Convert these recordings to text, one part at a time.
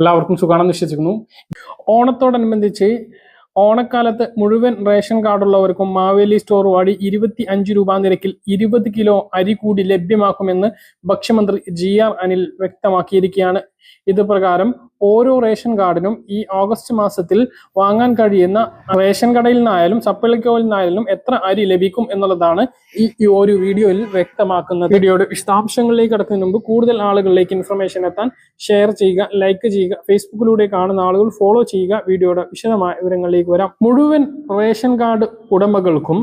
എല്ലാവർക്കും സുഖമാണെന്ന് വിശ്വസിക്കുന്നു. ഓണത്തോടനുബന്ധിച്ച് ഓണക്കാലത്ത് മുഴുവൻ റേഷൻ കാർഡുള്ളവർക്കും മാവേലി സ്റ്റോർ വഴി ഇരുപത്തി അഞ്ച് രൂപ നിരക്കിൽ ഇരുപത് കിലോ അരി കൂടി ലഭ്യമാക്കുമെന്ന് ഭക്ഷ്യമന്ത്രി ജി ആർ അനിൽ വ്യക്തമാക്കിയിരിക്കുകയാണ്. ഇത് പ്രകാരം ഓരോ റേഷൻ കാർഡിനും ഈ ഓഗസ്റ്റ് മാസത്തിൽ വാങ്ങാൻ കഴിയുന്ന റേഷൻ കടയിൽ നിന്നായാലും സപ്ലൈക്കോയിൽ നിന്നായാലും എത്ര അരി ലഭിക്കും എന്നുള്ളതാണ് ഈ ഒരു വീഡിയോയിൽ വ്യക്തമാക്കുന്നത്. വീഡിയോയുടെ വിശദാംശങ്ങളിലേക്ക് കടക്കുന്നതിന് മുമ്പ് കൂടുതൽ ആളുകളിലേക്ക് ഇൻഫർമേഷൻ എത്താൻ ഷെയർ ചെയ്യുക ലൈക്ക് ചെയ്യുക ഫേസ്ബുക്കിലൂടെ കാണുന്ന ആളുകൾ ഫോളോ ചെയ്യുക. വീഡിയോയുടെ വിശദമായ വിവരങ്ങളിലേക്ക് വരാം. മുഴുവൻ റേഷൻ കാർഡ് ഉടമകൾക്കും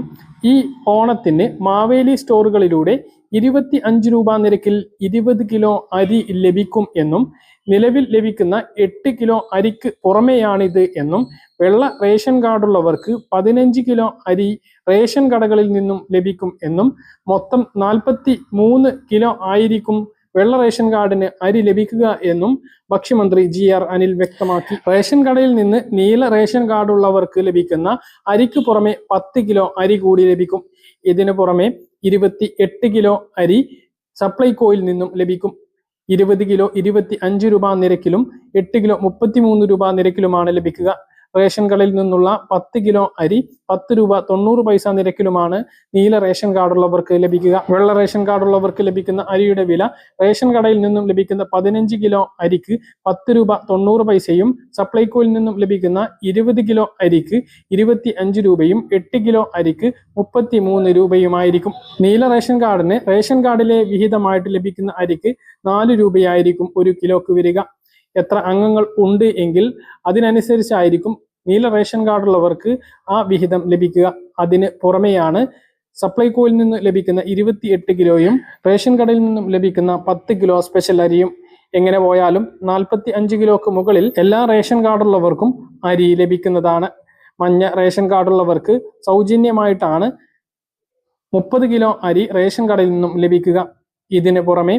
ഈ ഓണത്തിന് മാവേലി സ്റ്റോറുകളിലൂടെ ഇരുപത്തി അഞ്ച് രൂപ നിരക്കിൽ ഇരുപത് കിലോ അരി ലഭിക്കും എന്നും നിലവിൽ ലഭിക്കുന്ന എട്ട് കിലോ അരിക്ക് പുറമെയാണിത് എന്നും വെള്ള റേഷൻ കാർഡുള്ളവർക്ക് പതിനഞ്ച് കിലോ അരി റേഷൻ കടകളിൽ നിന്നും ലഭിക്കും എന്നും മൊത്തം നാൽപ്പത്തി മൂന്ന് കിലോ ആയിരിക്കും വെള്ള റേഷൻ കാർഡിന് അരി ലഭിക്കുക എന്നും ഭക്ഷ്യമന്ത്രി ജി ആർ അനിൽ വ്യക്തമാക്കി. റേഷൻ കടയിൽ നിന്ന് നീല റേഷൻ കാർഡുള്ളവർക്ക് ലഭിക്കുന്ന അരിക്ക് പുറമെ പത്ത് കിലോ അരി കൂടി ലഭിക്കും. ഇതിനു പുറമെ ഇരുപത്തി എട്ട് കിലോ അരി സപ്ലൈകോയിൽ നിന്നും ലഭിക്കും. ഇരുപത് കിലോ ഇരുപത്തി അഞ്ച് രൂപ നിരക്കിലും എട്ട് കിലോ മുപ്പത്തി മൂന്ന് രൂപ നിരക്കിലുമാണ് ലഭിക്കുക. റേഷൻ കടയിൽ നിന്നുള്ള പത്ത് കിലോ അരി പത്ത് രൂപ തൊണ്ണൂറ് പൈസ നിരക്കിലുമാണ് നീല റേഷൻ കാർഡുള്ളവർക്ക് ലഭിക്കുക. വെള്ള റേഷൻ കാർഡുള്ളവർക്ക് ലഭിക്കുന്ന അരിയുടെ വില റേഷൻ കടയിൽ നിന്നും ലഭിക്കുന്ന പതിനഞ്ച് കിലോ അരിക്ക് പത്ത് രൂപ തൊണ്ണൂറ് പൈസയും സപ്ലൈകോയിൽ നിന്നും ലഭിക്കുന്ന ഇരുപത് കിലോ അരിക്ക് ഇരുപത്തി അഞ്ച് രൂപയും എട്ട് കിലോ അരിക്ക് മുപ്പത്തി മൂന്ന് രൂപയുമായിരിക്കും. നീല റേഷൻ കാർഡിന് റേഷൻ കാർഡിലെ വിഹിതമായിട്ട് ലഭിക്കുന്ന അരിക്ക് നാല് രൂപയായിരിക്കും ഒരു കിലോക്ക് വരിക. എത്ര അംഗങ്ങൾ ഉണ്ട് എങ്കിൽ അതിനനുസരിച്ചായിരിക്കും നീല റേഷൻ കാർഡുള്ളവർക്ക് ആ വിഹിതം ലഭിക്കുക. അതിന് പുറമെയാണ് സപ്ലൈകോയിൽ നിന്ന് ലഭിക്കുന്ന ഇരുപത്തിയെട്ട് കിലോയും റേഷൻ കടയിൽ നിന്നും ലഭിക്കുന്ന പത്ത് കിലോ സ്പെഷ്യൽ അരിയും. എങ്ങനെ പോയാലും നാൽപ്പത്തി അഞ്ച് കിലോക്ക് മുകളിൽ എല്ലാ റേഷൻ കാർഡുള്ളവർക്കും അരി ലഭിക്കുന്നതാണ്. മഞ്ഞ റേഷൻ കാർഡുള്ളവർക്ക് സൗജന്യമായിട്ടാണ് മുപ്പത് കിലോ അരി റേഷൻ കടയിൽ നിന്നും ലഭിക്കുക. ഇതിന് പുറമെ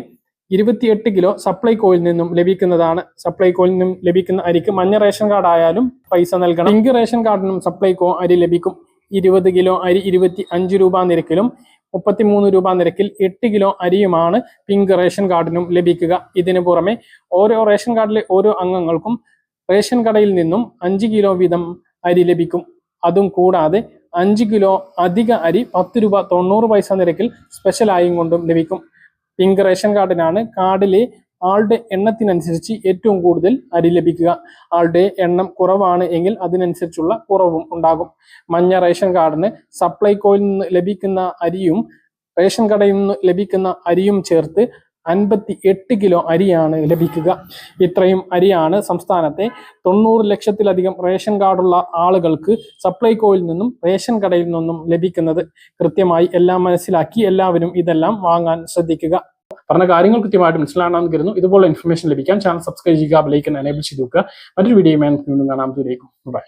ഇരുപത്തിയെട്ട് കിലോ സപ്ലൈകോയിൽ നിന്നും ലഭിക്കുന്നതാണ്. സപ്ലൈകോയിൽ നിന്നും ലഭിക്കുന്ന അരിക്ക് മഞ്ഞ റേഷൻ കാർഡ് ആയാലും പൈസ നൽകണം. പിങ്ക് റേഷൻ കാർഡിനും സപ്ലൈകോ അരി ലഭിക്കും. ഇരുപത് കിലോ അരി ഇരുപത്തി അഞ്ച് രൂപ നിരക്കിലും മുപ്പത്തിമൂന്ന് രൂപ നിരക്കിൽ എട്ട് കിലോ അരിയുമാണ് പിങ്ക് റേഷൻ കാർഡിനും ലഭിക്കുക. ഇതിനു പുറമെ ഓരോ റേഷൻ കാർഡിലെ ഓരോ അംഗങ്ങൾക്കും റേഷൻ കടയിൽ നിന്നും അഞ്ച് കിലോ വീതം അരി ലഭിക്കും. അതും കൂടാതെ അഞ്ച് കിലോ അധിക അരി പത്ത് രൂപ തൊണ്ണൂറ് പൈസ നിരക്കിൽ സ്പെഷ്യലായും കൊണ്ടും ലഭിക്കും. പിങ്ക് റേഷൻ കാർഡിനാണ് കാർഡിലെ ആളുടെ എണ്ണത്തിനനുസരിച്ച് ഏറ്റവും കൂടുതൽ അരി ലഭിക്കുക. ആളുടെ എണ്ണം കുറവാണ് എങ്കിൽ അതിനനുസരിച്ചുള്ള കുറവും ഉണ്ടാകും. മഞ്ഞ റേഷൻ കാർഡിന് സപ്ലൈകോയിൽ നിന്ന് ലഭിക്കുന്ന അരിയും റേഷൻ കടയിൽ നിന്ന് ലഭിക്കുന്ന അരിയും ചേർത്ത് അൻപത്തി എട്ട് കിലോ അരിയാണ് ലഭിക്കുക. ഇത്രയും അരിയാണ് സംസ്ഥാനത്തെ തൊണ്ണൂറ് ലക്ഷത്തിലധികം റേഷൻ കാർഡുള്ള ആളുകൾക്ക് സപ്ലൈകോയിൽ നിന്നും റേഷൻ കടയിൽ നിന്നും ലഭിക്കുന്നത്. കൃത്യമായി എല്ലാം മനസ്സിലാക്കി എല്ലാവരും ഇതെല്ലാം വാങ്ങാൻ ശ്രദ്ധിക്കുക. പറഞ്ഞ കാര്യങ്ങൾ കൃത്യമായിട്ട് മനസ്സിലാണെന്ന് കരുതുന്നു. ഇതുപോലെ ഇൻഫർമേഷൻ ലഭിക്കാൻ ചാനൽ സബ്സ്ക്രൈബ് ചെയ്യുക ബെലൈക്കൻ എനേബിൾ ചെയ്ത് വെക്കുക മറ്റൊരു വീഡിയോ കാണാം. ദൂരേക്കും ബൈ